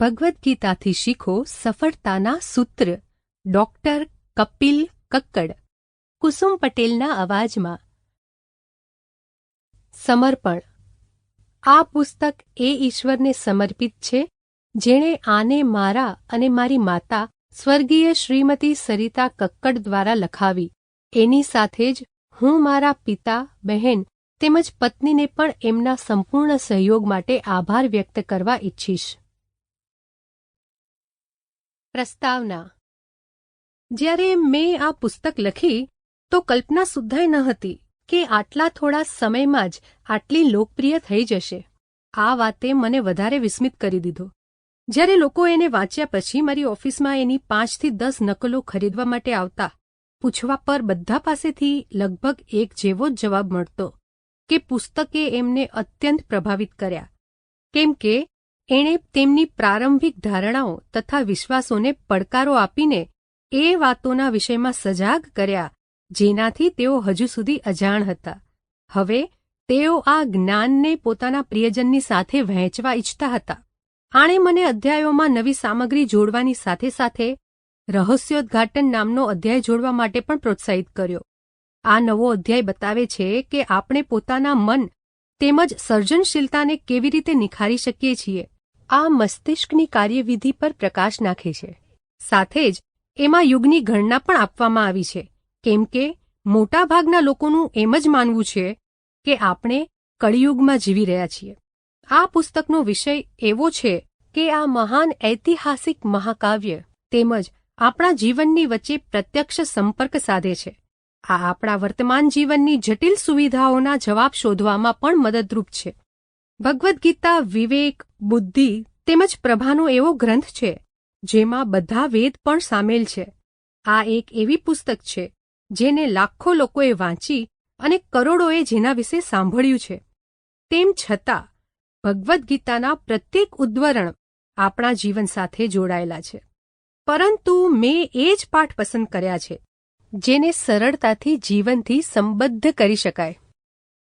ભગવદ્ ગીતાથી શીખો સફળતાના સૂત્ર. ડોક્ટર કપિલ કક્કડ. કુસુમ પટેલના અવાજમાં. સમર્પણ. આ પુસ્તક એ ઈશ્વરને સમર્પિત છે, જેણે આને મારા અને મારી માતા સ્વર્ગીય શ્રીમતી સરિતા કક્કડ દ્વારા લખાવી. એની સાથે જ હું મારા પિતા, બહેન તેમજ પત્નીને પણ એમના સંપૂર્ણ સહયોગ માટે આભાર વ્યક્ત કરવા ઈચ્છીશ. પ્રસ્તાવના. જ્યારે મેં આ પુસ્તક લખી, તો કલ્પના સુદ્ધાય ન હતી કે આટલા થોડા સમયમાં જ આટલી લોકપ્રિય થઈ જશે. આ વાતે મને વધારે વિસ્મિત કરી દીધો. જ્યારે લોકો એને વાંચ્યા પછી મારી ઓફિસમાં એની પાંચથી દસ નકલો ખરીદવા માટે આવતા, પૂછવા પર બધા પાસેથી લગભગ એક જેવો જ જવાબ મળતો કે પુસ્તકે એમને અત્યંત પ્રભાવિત કર્યા. કેમ કે એણે તેમની પ્રારંભિક ધારણાઓ તથા વિશ્વાસોને પડકારો આપીને એ વાતોના વિષયમાં સજાગ કર્યા, જેનાથી તેઓ હજુ સુધી અજાણ હતા. હવે, તેઓ આ જ્ઞાનને પોતાના પ્રિયજનની સાથે વહેંચવા ઇચ્છતા હતા. આણે મને અધ્યાયોમાં નવી સામગ્રી જોડવાની સાથે સાથે રહસ્યોદ્ઘાટન નામનો અધ્યાય જોડવા માટે પણ પ્રોત્સાહિત કર્યો. આ નવો અધ્યાય બતાવે છે કે આપણે પોતાના મન તેમજ સર્જનશીલતાને કેવી રીતે નિખારી શકીએ છીએ. આ મસ્તિષ્કની કાર્યવિધિ પર પ્રકાશ નાખે છે. સાથે જ, એમાં યુગની ગણના પણ આપવામાં આવી છે. કેમ કે, મોટાભાગના લોકોનું એમ જ માનવું છે કે આપણે કળિયુગમાં જીવી રહ્યા છીએ. આ પુસ્તકનો વિષય એવો છે કે આ મહાન ઐતિહાસિક મહાકાવ્ય તેમજ આપણા જીવનની વચ્ચે પ્રત્યક્ષ સંપર્ક સાધે છે. આ આપણા વર્તમાન જીવનની જટિલ સુવિધાઓના જવાબ શોધવામાં પણ મદદરૂપ છે. ભગવદ્ ગીતા વિવેક, બુદ્ધિ તેમજ પ્રભાનો એવો ગ્રંથ છે, જેમાં બધા વેદ પણ સામેલ છે. આ એક એવી પુસ્તક છે, જેને લાખો લોકોએ વાંચી અને કરોડોએ જેના વિશે સાંભળ્યું છે. તેમ છતાં ભગવદ્ ગીતાના પ્રત્યેક ઉદ્વરણ આપણા જીવન સાથે જોડાયેલા છે. પરંતુ મેં એ જ પાઠ પસંદ કર્યા છે, જેને સરળતાથી જીવનથી સંબદ્ધ કરી શકાય.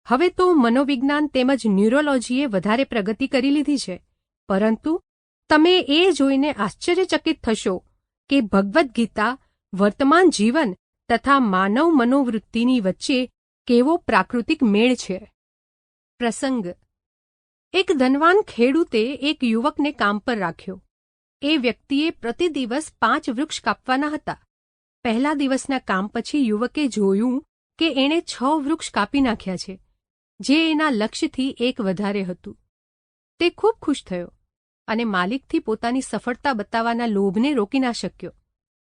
હવે તો મનોવિજ્ઞાન તેમજ ન્યુરોલોજીએ વધારે પ્રગતિ કરી લીધી છે. પરંતુ તમે એ જોઈને આશ્ચર્યચકિત થશો કે ભગવદ્ ગીતા વર્તમાન જીવન તથા માનવ મનોવૃત્તિની વચ્ચે કેવો પ્રાકૃતિક મેળ છે. પ્રસંગ. એક ધનવાન ખેડૂતે એક યુવકને કામ પર રાખ્યો. એ વ્યક્તિએ પ્રતિ દિવસ પાંચ વૃક્ષ કાપવાના હતા. પહેલા દિવસના કામ પછી યુવકે જોયું કે એણે છ વૃક્ષ કાપી નાખ્યા છે. જે એના લક્ષ્યથી એક વધારે હતું. તે ખૂબ ખુશ થયો અને માલિકથી પોતાની સફળતા બતાવવાના લોભને રોકી ના શક્યો.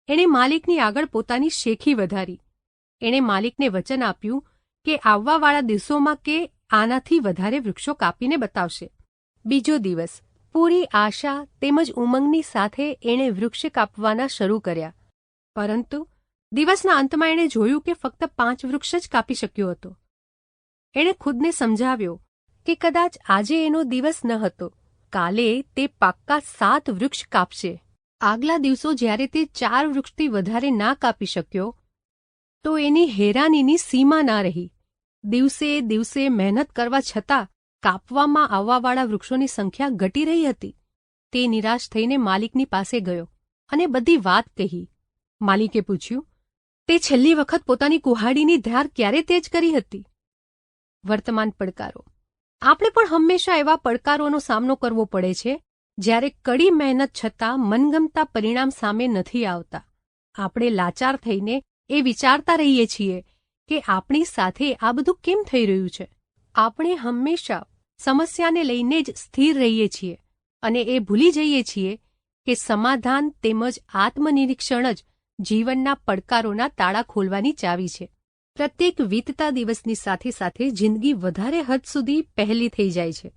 એણે માલિકની આગળ પોતાની શેખી વધારી. એણે માલિકને વચન આપ્યું કે આવવાવાળા દિવસોમાં કે આનાથી વધારે વૃક્ષો કાપીને બતાવશે. બીજો દિવસ, પૂરી આશા તેમજ ઉમંગની સાથે એણે વૃક્ષ કાપવાના શરૂ કર્યા. પરંતુ, દિવસના અંતમાં એણે જોયું કે ફક્ત પાંચ વૃક્ષ જ કાપી શક્યો હતો. એણે ખુદને સમજાવ્યો કે કદાચ આજે એનો દિવસ ન હતો. કાલે તે પાક્કા સાત વૃક્ષ કાપશે. આગલા દિવસો જ્યારે તે ચાર વૃક્ષથી વધારે ના કાપી શક્યો, તો એની હેરાનીની સીમા ના રહી. દિવસે દિવસે મહેનત કરવા છતાં કાપવામાં આવવાવાળા વૃક્ષોની સંખ્યા ઘટી રહી હતી. તે નિરાશ થઈને માલિકની પાસે ગયો અને બધી વાત કહી. માલિકે પૂછ્યું, તે છેલ્લી વખત પોતાની કુહાડીની ધાર ક્યારે તેજ કરી હતી? વર્તમાન પડકારો. આપણે પણ હંમેશા એવા પડકારોનો સામનો કરવો પડે છે, જ્યારે કડી મહેનત છતાં મનગમતા પરિણામ સામે નથી આવતા. આપણે લાચાર થઈને એ વિચારતા રહીએ છીએ કે આપણી સાથે આ બધું કેમ થઈ રહ્યું છે. આપણે હંમેશા સમસ્યાને લઈને જ સ્થિર રહીએ છીએ અને એ ભૂલી જઈએ છીએ કે સમાધાન તેમજ આત્મનિરીક્ષણ જ જીવનના પડકારોના તાળા ખોલવાની ચાવી છે. પ્રત્યેક વીતતા દિવસની સાથે સાથે જિંદગી વધારે હદ સુધી પહેલી થઈ જાય છે.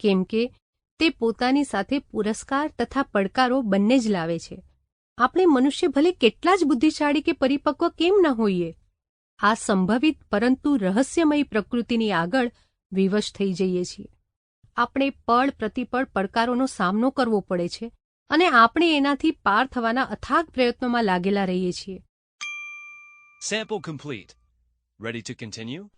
કેમ કે તે પોતાની સાથે પુરસ્કાર તથા પડકારો બંને જ લાવે છે. આપણે મનુષ્ય ભલે કેટલા જ બુદ્ધિશાળી કે પરિપક્વ કેમ ન હોઈએ, આ સંભવિત પરંતુ રહસ્યમય પ્રકૃતિની આગળ વિવશ થઈ જઈએ છીએ. આપણે પળ પ્રતિપળ પડકારોનો સામનો કરવો પડે છે અને આપણે એનાથી પાર થવાના અથાગ પ્રયત્નોમાં લાગેલા રહીએ છીએ. Sample complete. Ready to continue?